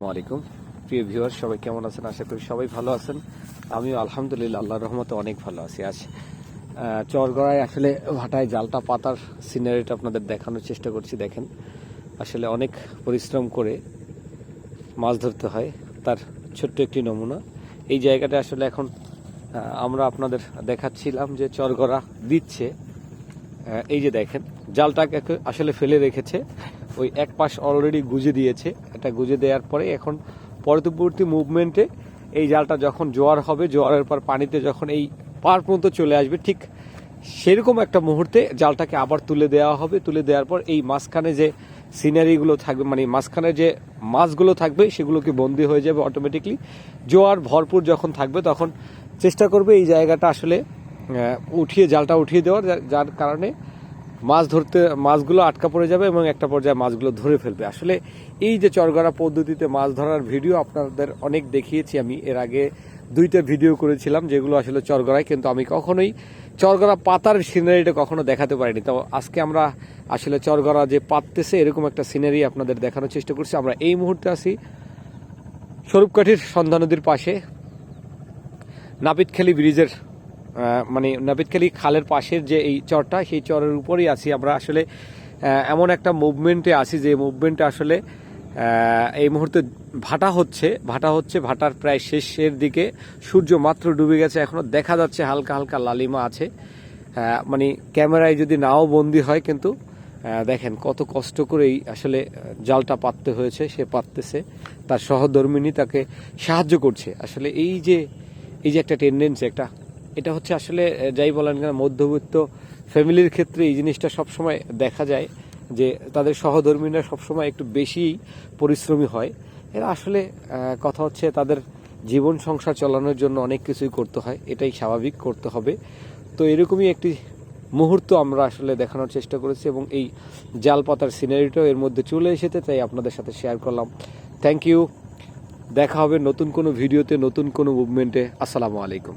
আলাইকুম। প্রিয় ভিউয়ার সবাই কেমন আছেন? আশা করি সবাই ভালো আছেন। আমিও আলহামদুলিল্লাহ, আল্লাহর রহমতে অনেক ভালো আছি। আজ চরগড়ায় আসলে ভাটায় জালটা পাতার সিনারিটা আপনাদের দেখানোর চেষ্টা করছি, দেখেন। আসলে অনেক পরিশ্রম করে মাছ ধরতে হয়, তার ছোট্ট একটি নমুনা। এই জায়গাটা আসলে এখন আমরা আপনাদের দেখাচ্ছিলাম যে চরগড়া দিচ্ছে। এই যে দেখেন, জালটাকে আসলে ফেলে রেখেছে। ওই এক পাশ অলরেডি গুজে দিয়েছে। এটা গুজে দেওয়ার পরে এখন পরবর্তী মুভমেন্টে এই জালটা যখন জোয়ার হবে, জোয়ারের পর পানিতে যখন এই পার পর্যন্ত চলে আসবে, ঠিক সেরকম একটা মুহূর্তে জালটাকে আবার তুলে দেওয়া হবে। তুলে দেওয়ার পর এই মাঝখানে যে সিনারিগুলো থাকবে মানে মাঝখানে যে মাছগুলো থাকবে, সেগুলোকে বন্দি হয়ে যাবে অটোমেটিকলি জোয়ার ভরপুর যখন থাকবে, তখন চেষ্টা করবে এই জায়গাটা আসলে উঠিয়ে, জালটা উঠিয়ে দেওয়ার যার কারণে মাছ ধরতে, মাছগুলো আটকা পড়ে যাবে এবং একটা পর্যায়ে মাছগুলো ধরে ফেলবে। আসলে এই যে চরগড়া পদ্ধতিতে মাছ ধরার ভিডিও আপনাদের অনেক দেখিয়েছি। আমি এর আগে দুইটা ভিডিও করেছিলাম যেগুলো আসলে চরগড়ায়, কিন্তু আমি কখনোই চরগড়া পাতার সিনারিটা কখনো দেখাতে পারিনি। তো আজকে আমরা আসলে চরগড়া যে পাততেছে, এরকম একটা সিনারি আপনাদের দেখানোর চেষ্টা করছি। আমরা এই মুহূর্তে আছি স্বরূপকাঠির সন্ধ্যা নদীর পাশে, নাপিতখালী ব্রিজের মানে নাপিতখালী খালের পাশের যে এই চরটা, সেই চরের উপরেই আছি আমরা। আসলে এমন একটা মুভমেন্টে আছি যে মুভমেন্টে আসলে এই মুহূর্তে ভাটা হচ্ছে ভাটা হচ্ছে, ভাটার প্রায় শেষের দিকে। সূর্য মাত্র ডুবে গেছে, এখনও দেখা যাচ্ছে হালকা হালকা লালিমা আছে। মানে ক্যামেরায় যদি নাও বন্দি হয় কিন্তু দেখেন কত কষ্ট করেই আসলে জালটা পাততে হয়েছে, সে পাততেছে। তার সহধর্মিনী তাকে সাহায্য করছে। আসলে এই যে এই যে একটা টেন্ডেন্সি একটা এটা হচ্ছে আসলে যাই বলেন কেন, মধ্যবিত্ত ফ্যামিলির ক্ষেত্রে এই জিনিসটা সবসময় দেখা যায় যে তাদের সহধর্মীরা সবসময় একটু বেশি পরিশ্রমী হয়। এরা আসলে কথা হচ্ছে তাদের জীবন সংসার চালানোর জন্য অনেক কিছুই করতে হয়, এটাই স্বাভাবিক করতে হবে। তো এরকমই একটি মুহূর্ত আমরা আসলে দেখানোর চেষ্টা করেছি এবং এই জাল পাতার সিনারিটাও এর মধ্যে চলে এসেছে, তাই আপনাদের সাথে শেয়ার করলাম। থ্যাংক ইউ দেখা হবে নতুন কোনো ভিডিওতে নতুন কোনো মুভমেন্টে আসসালামু আলাইকুম।